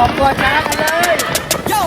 ออกตัวช้ากันเลยโย่